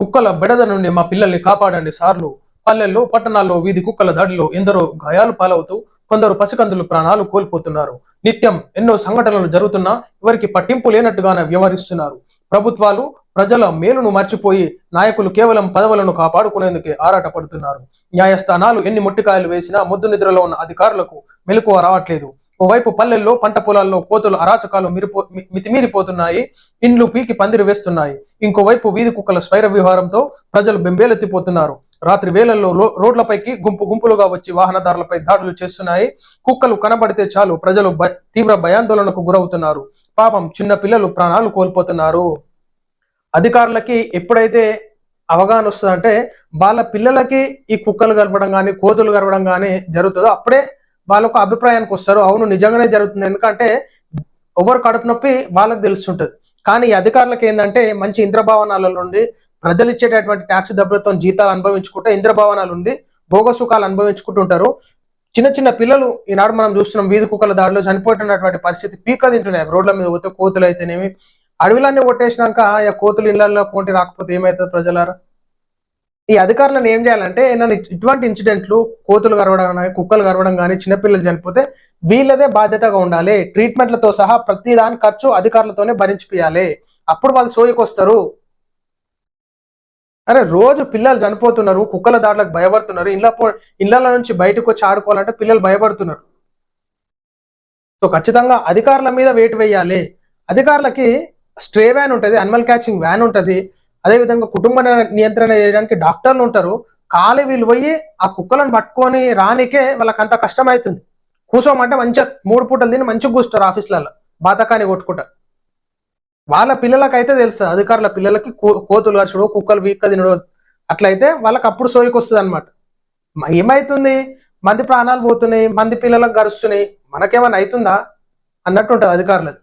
కుక్కల బెడద నుండి మా పిల్లల్ని కాపాడండి సార్లు. పల్లెల్లో పట్టణాల్లో వీధి కుక్కల దాడిలో ఎందరో గాయాలు పాలవుతూ కొందరు పసికందులు ప్రాణాలు కోల్పోతున్నారు. నిత్యం ఎన్నో సంఘటనలు జరుగుతున్నా ఎవరికి పట్టింపు లేనట్టుగానే వ్యవహరిస్తున్నారు. ప్రభుత్వాలు ప్రజల మేలును మర్చిపోయి నాయకులు కేవలం పదవులను కాపాడుకునేందుకే ఆరాటపడుతున్నారు. న్యాయస్థానాలు ఎన్ని మొట్టికాయలు వేసినా ముద్దు నిద్రలో ఉన్న అధికారులకు మెలకువ రావట్లేదు. ఓవైపు పల్లెల్లో పంట పొలాల్లో కోతులు అరాచకాలు మిరిపో మితిమీరిపోతున్నాయి ఇండ్లు పీకి పందిరి వేస్తున్నాయి. ఇంకోవైపు వీధి కుక్కల స్వైర విహారంతో ప్రజలు బెంబేలెత్తిపోతున్నారు. రాత్రి వేళల్లో రోడ్లపైకి గుంపు గుంపులుగా వచ్చి వాహనదారులపై దాడులు చేస్తున్నాయి. కుక్కలు కనబడితే చాలు ప్రజలు తీవ్ర భయాందోళనకు గురవుతున్నారు. పాపం చిన్న పిల్లలు ప్రాణాలు కోల్పోతున్నారు. అధికారులకి ఎప్పుడైతే అవగాహన వస్తుందంటే వాళ్ళ పిల్లలకి ఈ కుక్కలు గడపడం కానీ కోతులు గడపడం కానీ జరుగుతుందో అప్పుడే వాళ్ళకు అభిప్రాయానికి వస్తారు. అవును నిజంగానే జరుగుతుంది. ఎందుకంటే ఎవరు కడుపు నొప్పి వాళ్ళకి తెలుస్తుంటది. కానీ అధికారులకు ఏంటంటే మంచి ఇంద్రభవనాల నుండి ప్రజలు ఇచ్చేటటువంటి ట్యాక్స్ డబ్బులతో జీతాలు అనుభవించుకుంటే ఇంద్రభవనాలు ఉంది భోగ సుఖాలు అనుభవించుకుంటుంటారు చిన్న చిన్న పిల్లలు ఈనాడు మనం చూస్తున్నాం వీధి కుక్కల దాడిలో చనిపోతున్నటువంటి పరిస్థితి పీక తింటున్నాయి. రోడ్ల మీద పోతే కోతులు అయితేనేమి అడవిలన్నీ కొట్టేసినాక ఆ కోతులు ఇళ్ళలో పోటీ రాకపోతే ఏమవుతుంది ప్రజలారా? ఈ అధికారులను ఏం చేయాలంటే ఏదైనా ఇటువంటి ఇన్సిడెంట్లు కోతులు కరవడం కానీ కుక్కలు కరవడం కానీ చిన్నపిల్లలు చనిపోతే వీళ్ళదే బాధ్యతగా ఉండాలి. ట్రీట్మెంట్లతో సహా ప్రతి దాని ఖర్చు అధికారులతోనే భరించిపోయాలి అప్పుడు వాళ్ళు సోయికి వస్తారు అరే రోజు పిల్లలు చనిపోతున్నారు కుక్కల దాడులకు భయపడుతున్నారు ఇళ్ళ పో ఇళ్ళ నుంచి బయటకు వచ్చి ఆడుకోవాలంటే పిల్లలు భయపడుతున్నారు. సో ఖచ్చితంగా అధికారుల మీద వేటు వేయాలి. అధికారులకి స్ట్రే వ్యాన్ ఉంటుంది అనిమల్ క్యాచింగ్ వ్యాన్ ఉంటుంది. అదేవిధంగా కుటుంబ నియంత్రణ చేయడానికి డాక్టర్లు ఉంటారు. కాలు వీళ్ళు పోయి ఆ కుక్కలను పట్టుకొని రానికే వాళ్ళకి అంత కష్టం అవుతుంది కూర్చోమంటే మంచిగా మూడు పూటలు తిని మంచిగా కూర్చుంటారు ఆఫీసులలో బాధకాన్ని కొట్టుకుంటారు వాళ్ళ పిల్లలకైతే తెలుసు అధికారుల పిల్లలకి కో- కోతులు కరచడు కుక్కలు వీక్క తినడు. అట్లయితే వాళ్ళకి అప్పుడు సోయికి వస్తుంది అనమాట ఏమవుతుంది మంది ప్రాణాలు పోతున్నాయి మంది పిల్లలకు గరుస్తున్నాయి. మనకేమైనా అవుతుందా? అన్నట్టు ఉంటుంది అధికారులది.